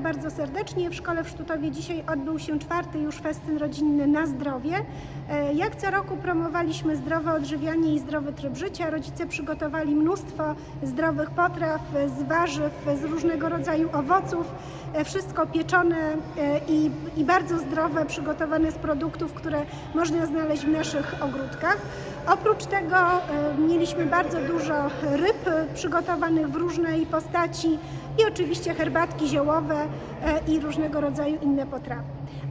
bardzo serdecznie. W szkole w Sztutowie dzisiaj odbył się czwarty już festyn rodzinny na zdrowie. E, Jak co roku promowaliśmy zdrowe odżywianie i zdrowy tryb życia. Rodzice przygotowali mnóstwo zdrowych potraw z warzyw, z różnego rodzaju owoców. E, Wszystko pieczone e, i, i bardzo zdrowe, przygotowane z produktów, które można znaleźć w naszych ogródkach. Oprócz tego mieliśmy bardzo dużo ryb przygotowanych w różnej postaci i oczywiście herbatki ziołowe i różnego rodzaju inne potrawy.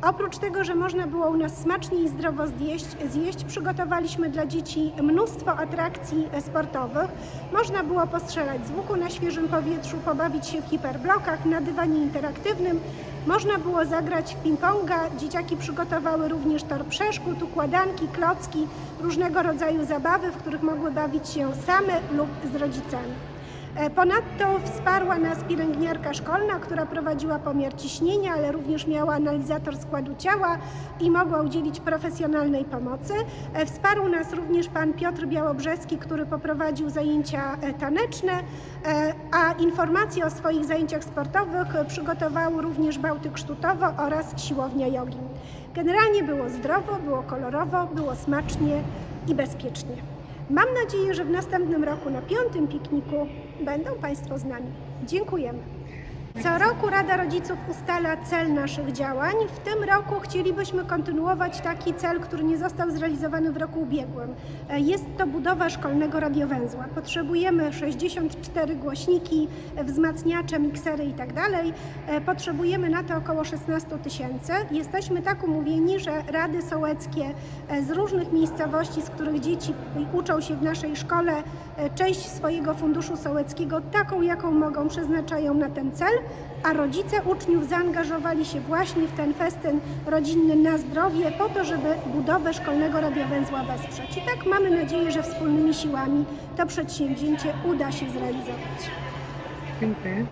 Oprócz tego, że można było u nas smacznie i zdrowo zjeść, zjeść przygotowaliśmy dla dzieci mnóstwo atrakcji e, sportowych. Można było postrzelać z łuku na świeżym powietrzu, pobawić się w hiperblokach, na dywanie interaktywnym. Można było zagrać w ping-ponga. Dzieciaki przygotowały również tor przeszkód, układanki, klocki, różnego rodzaju zabawy, w których mogły bawić się same lub z rodzicami. E, Ponadto wsparła nas pielęgniarka szkolna, która prowadziła pomiar ciśnienia, ale również miała analizator składu ciała i mogła udzielić profesjonalnej pomocy. E, Wsparł nas również pan Piotr Białobrzeski, który poprowadził zajęcia e, taneczne, a informacje o swoich zajęciach sportowych przygotował również Bałtyk Sztutowo oraz siłownia jogi. Generalnie było zdrowo, było kolorowo, było smacznie i bezpiecznie. Mam nadzieję, że w następnym roku na piątym pikniku będą Państwo z nami. Dziękujemy. Co roku Rada Rodziców ustala cel naszych działań. W tym roku chcielibyśmy kontynuować taki cel, który nie został zrealizowany w roku ubiegłym. E, Jest to budowa szkolnego radiowęzła. Potrzebujemy 64 głośniki, e, wzmacniacze, miksery itd. E, Potrzebujemy na to około 16 tysięcy. Jesteśmy tak umówieni, że rady sołeckie z różnych miejscowości, z których dzieci uczą się w naszej szkole, część swojego funduszu sołeckiego, taką jaką mogą, przeznaczają na ten cel, a rodzice uczniów zaangażowali się właśnie w ten festyn rodzinny na zdrowie po to, żeby budowę szkolnego radiowęzła wesprzeć. I tak mamy nadzieję, że wspólnymi siłami to przedsięwzięcie uda się zrealizować. Dziękuję.